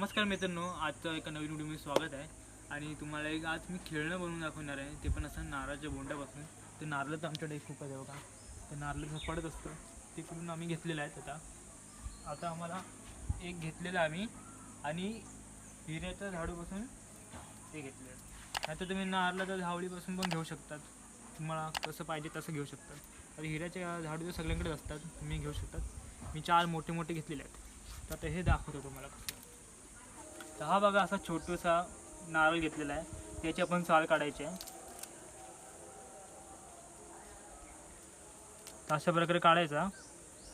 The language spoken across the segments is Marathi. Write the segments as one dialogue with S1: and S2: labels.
S1: नमस्कार मित्रांनो आजचं एका नवीन व्हिडिओमध्ये स्वागत आहे. आणि तुम्हाला एक आज मी खेळणं बनवून दाखवणार आहे. ते पण असं नारळाच्या बोंड्यापासून. ते नारळ तर आमच्याकडे खूप आहे बघा. ते नारळ जसं पडत असतं करून आम्ही घेतलेलं आहे आता. आता आम्हाला एक घेतलेलं आहे आम्ही. आणि हिऱ्याच्या झाडूपासून ते घेतलेलं आहे. आता तुम्ही नारळाच्या झावळीपासून पण घेऊ शकतात. तुम्हाला कसं पाहिजे तसं घेऊ शकतात. तर हिऱ्याच्या झाडू तर सगळ्यांकडेच असतात. तुम्ही घेऊ शकतात. मी चार मोठे मोठे घेतलेले आहेत. तर आता हे दाखवतो तुम्हाला कसं तर हा बघा असा छोटूसा नारळ घेतलेला आहे. त्याची आपण साल काढायची आहे. अशा प्रकारे काढायचा.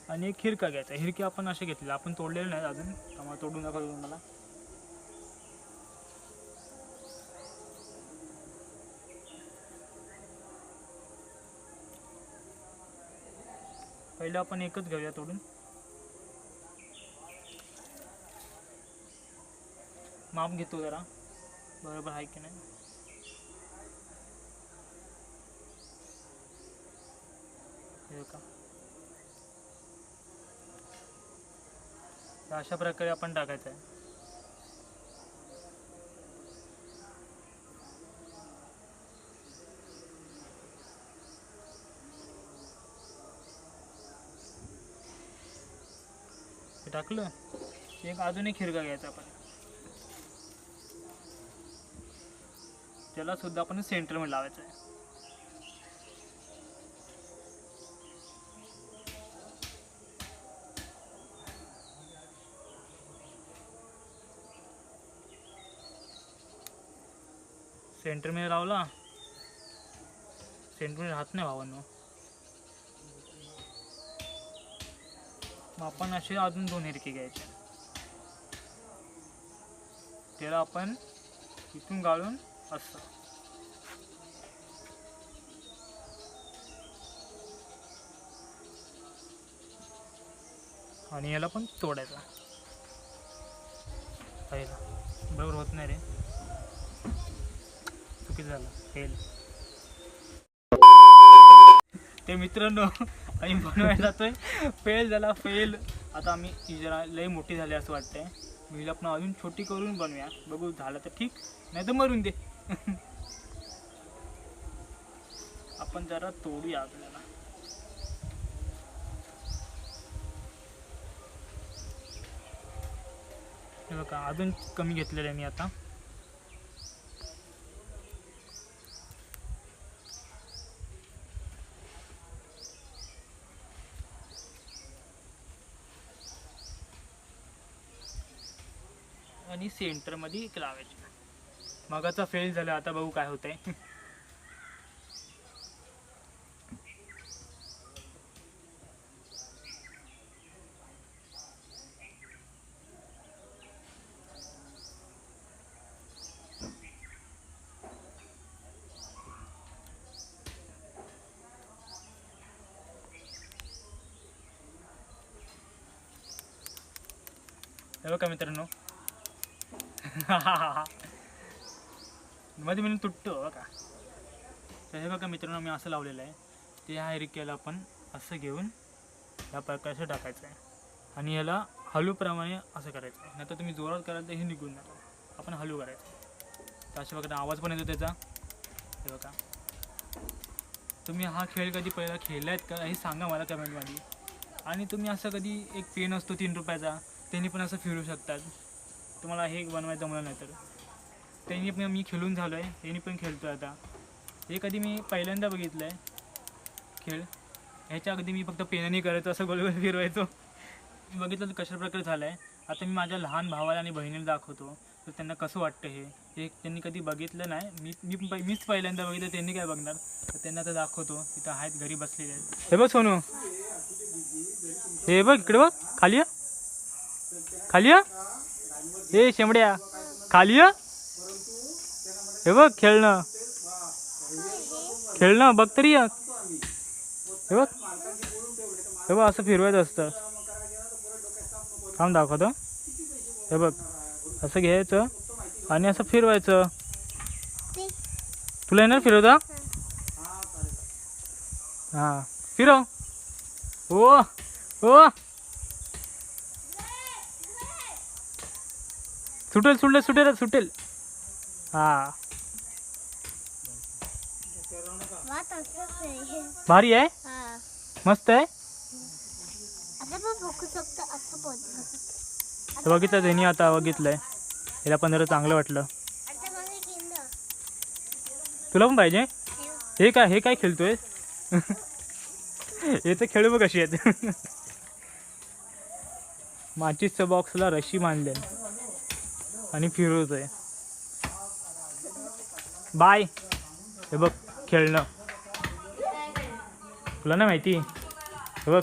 S1: आणि एक हिरका घ्यायचा. हिरकी आपण असे घेतलेला. आपण तोडलेले नाही अजून. त्यामुळे तोडू नका तुम्हाला. पहिलं आपण एकच घेऊया तोडून. माप घेतो जरा. बरोबर आहे की नाही? हे का अशा प्रकारे आपण टाकायचं आहे. टाकलं? एक अजून एक हिरगा घ्यायचा आपण. त्याला सुद्धा आपण सेंटरमध्ये लावायचं आहे. सेंटरमध्ये लावला. सेंटरमध्ये राहत नाही भावांनो. मग आपण असे अजून दोन हिरके घ्यायचे. त्याला आपण इथून गाळून असं. आणि याला पण तोडायचा. पहिला. बरोबर होत नाही रे. चुकीचं झालं. फेल ते मित्रांनो आम्ही बनवायला जातोय. फेल झाला फेल आता आम्ही ही जरा लई मोठी झाली असं वाटतंय. मी हिला पण अजून छोटी करून बनवूया. बघू झालं तर ठीक. नाही तर मरून दे. आपण जरा तोडूया आपल्याला. हे बघा अजून कमी घेतलेलं आहे मी आता. आणि सेंटरमध्ये एक लावायची. मगाचा फेल झाला आता बघू काय होतंय. हे बघा मित्रांनो. मध्ये मी तुटतो हो बघा तर हे बघा मित्रांनो मी असं लावलेलं आहे. ते ह्या हिरक्याला आपण असं घेऊन ह्या प्रकारचं टाकायचं आहे आणि याला हलूप्रमाणे असं करायचं आहे नाही तर तुम्ही जोरात कराल तर हे निघून जातो. आपण हलू करायचं तर अशा प्रकारे आवाज पण येतो त्याचा. हे बघा. तुम्ही हा खेळ कधी पहिला खेळला आहेत का? हे सांगा मला कमेंटमध्ये. आणि तुम्ही असं कधी एक पेन असतो तीन रुपयाचा त्यांनी पण असं फिरू शकतात. तुम्हाला हे बनवायचं जमलं नाही तर त्यांनी पण मी खेळून झालो आहे त्यांनी पण खेळतो आता. हे कधी मी पहिल्यांदा बघितलं आहे खेळ. ह्याच्या अगदी मी फक्त पेनाने करायचो असं गोलगोल फिरवायचो. मी बघितलं तर कशा प्रकारे झालं आहे आता मी माझ्या लहान भावाला आणि बहिणीला दाखवतो तर त्यांना कसं वाटतं हे. हे त्यांनी कधी बघितलं नाही. मी मी मीच पहिल्यांदा बघितलं त्यांनी काय बघणार? तर त्यांना तर दाखवतो तिथं आहेत घरी बसलेले आहेत. हे बघ सोनू. हे बघ इकडे बघ खाली खाली हे शेंबड्या. खाली या. हे बघ खेळणं. खेळणं बघ तरी या हे बघ. हे बघ असं फिरवायचं असतं. थांब दाखवतो. हे बघ असं घ्यायचं आणि असं फिरवायचं. तुला येणार फिरवता? हां. फिरव. ओ ओ सुटेल सुटेल सुटेल सुटेल. हा.
S2: वाट असंच आहे.
S1: भारी आहे?
S2: हा.
S1: मस्त आहे?
S2: आता पण बघू शकतो असं पण
S1: तर बघितलं त्यांनी आता बघितलंय. याला पण जरा चांगलं वाटलं.
S2: आता.
S1: तुला पण पाहिजे? हे काय हे काय खेळतोय? हे तर खेळू बघ कशी आहेत. माचीसच्या बॉक्सला रशी मानले. आणि फिरवतोय बाय. हे बघ खेळणं. तुला नाही माहिती? हे बघ.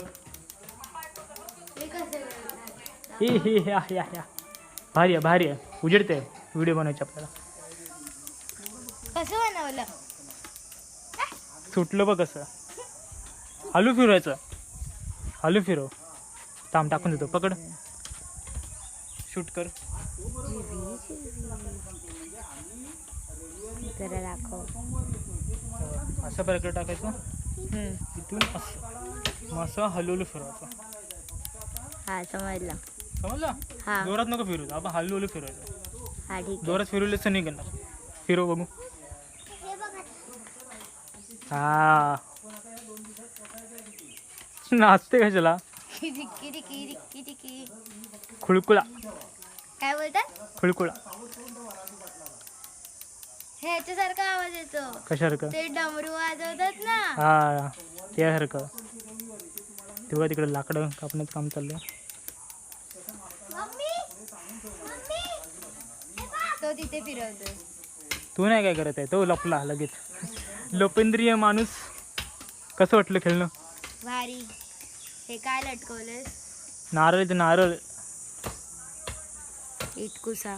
S1: ही ही भारी आहे भारी आहे. उजेडते व्हिडिओ बनवायचे आपल्याला.
S2: कसं बनवलं?
S1: सुटलं बघ कसं. हलू फिरवायचं. हलू फिरव. ताम टाकून देतो पकड. शूट कर. असं प्रकारे टाकायचं. इथून असं असं हलवलं फिरवायचं
S2: हा समजलं.
S1: समजलं?
S2: हा.
S1: जोरात नको फिरवू आपण हलवलं फिरवायचं
S2: हा ठीक
S1: जोरात फिरवलं तर नाही करणार फिरव बघू. हा. नाचते कशाला? खुळकुळा.
S2: काय बोलतात?
S1: खुळकुळा.
S2: ह्याच्यासारखा आवाज येतो.
S1: कशासारखं?
S2: ते डमरू वाजवतात ना.
S1: हा त्यासारखं. तेव्हा तिकडे लाकडं कापण्याचं काम चाललंय.
S2: तो तिथे फिरवतो
S1: तू नाही काय करत आहे? तो लपला लगेच. लोपेंद्रिय माणूस. कसं वाटलं खेळणं?
S2: भारी. हे काय लटकवलंस
S1: नारळ ते नारळ.
S2: इटकुसा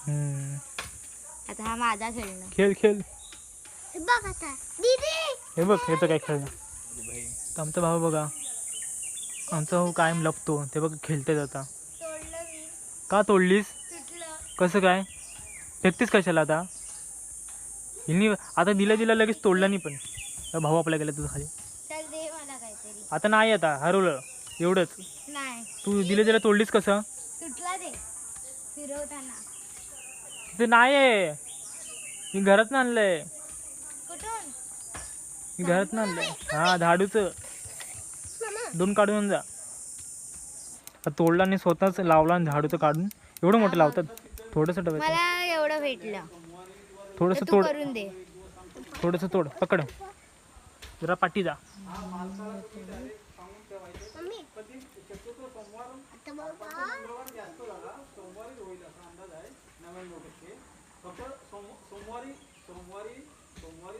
S1: हम्म.
S2: आता हा माझा खेळणं
S1: खेळ खेळ.
S2: बघ आता. दीदी!
S1: हे बघ हे तर काय खेळणं तर आमचा भाऊ बघा. आमचा भाऊ कायम लपतो. ते बघ खेळते
S2: तोडलं मी.
S1: का तोडलीस?
S2: तुटलं.
S1: कसं काय? फेकतेस कशाला आता? हिनी आता दिला दिला लगेच तोडला नाही पण. तर भाऊ आपला गेला तुझं खाली.
S2: चल दे मला काहीतरी.
S1: आता नाही आता हरवलं. एवढंच.
S2: नाही.
S1: तू दिलं दिला तोडलीस कसं?
S2: तुटला दे फिरवताना.
S1: ते नाही आहे मी घरात आणलंय
S2: कुठून?
S1: मी घरात आणलंय हा धाडूचं. दोन काढून जा. आता तोडला आणि स्वतःच लावला आणि झाडूचं काढून. एवढं मोठं लावतात. थोडंसं
S2: मला एवढं भेटलं.
S1: थोडंसं तोड. थोडंसं तोड. पकड. जरा पाठी जा.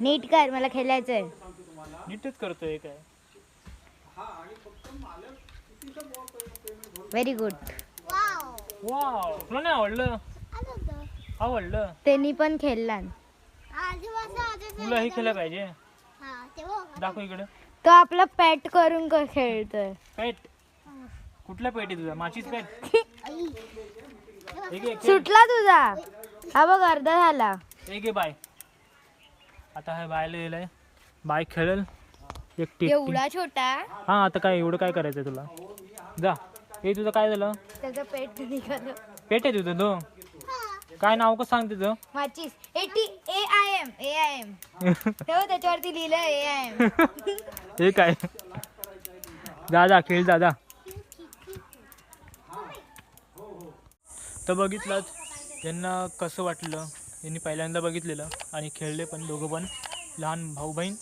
S2: नीट कर मला खेळायचंय.
S1: नीटच करतोय काय?
S2: व्हेरी गुड
S1: वाव तुला नाही आवडलं? आवडलं?
S2: त्यांनी पण खेळला
S1: तुला हे केलं पाहिजे. दाखव इकडे.
S2: तो आपला पॅट करून क- खेळतोय.
S1: पेट कुठला पेट आहे तुझा? माचीच पेट एक एक
S2: सुटला तुझा? हा बघ अर्धा झाला.
S1: एक बाय. आता हा बायला गेलाय बाय खेळेल. एकटी एकटी
S2: एवढा छोटा?
S1: हा आता काय एवढं काय करायचंय तुला? जा. हे तुझं काय झालं?
S2: त्याचं पेट निघालं.
S1: पेट आहे तुझं तो काय नाव कसं सांग तुझं
S2: माचीस. Eighty A I M A I M. तेव्हा त्याच्यावरती लिहिलं ए आय एम.
S1: हे काय? जा जा खेळ जा जा. तर बघितलंच त्यांना कसं वाटलं? यांनी पहिल्यांदा बघितलेलं आणि खेळले पण दोघं पण. लहान भाऊ बहीण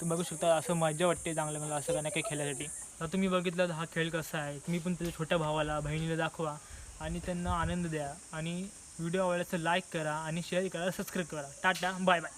S1: तुम्ही बघू शकता असं मजा वाटते चांगलं मला असं काही काही खेळण्यासाठी तर तुम्ही बघितलं हा खेळ कसा आहे तुम्ही पण त्याच्या छोट्या भावाला बहिणीला दाखवा आणि त्यांना आनंद द्या. आणि व्हिडिओ आवडल्याचं लाईक करा आणि शेअर करा सबस्क्राईब करा. Tata bye bye.